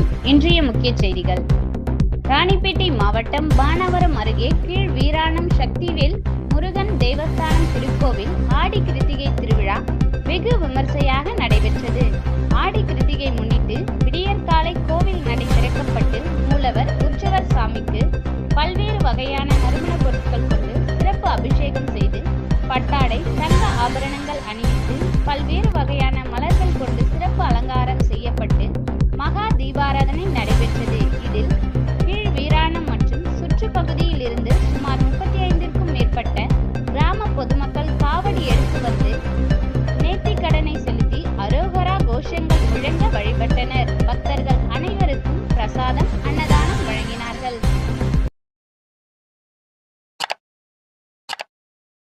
வணக்கம். இன்றைய முக்கிய செய்திகள். ராணிப்பேட்டை மாவட்டம் பானவரம் அருகே கீழ் வீராணம் சக்திவேல் முருகன் தேவஸ்தானம் திருக்கோவில் ஆடி கிருத்திகை திருவிழா வெகு விமர்சையாக நடைபெற்றது. ஆடி கிருத்திகை முன்னிட்டு விடியற்காலை கோவில் நடை திறக்கப்பட்டு மூலவர் உற்சவர் சாமிக்கு பல்வேறு வகையான நறுமண பொருட்கள் கொண்டு சிறப்பு அபிஷேகம் செய்து பட்டாடை தங்க ஆபரணங்கள் அணிவித்து பல்வேறு கோயிலுக்கு வந்து நேர்த்திக்கடனை செலுத்தி அரோகரா கோஷங்கள் முழங்க வழிபட்டனர். பக்தர்கள் அனைவருக்கும் பிரசாதம் அன்னதானம்.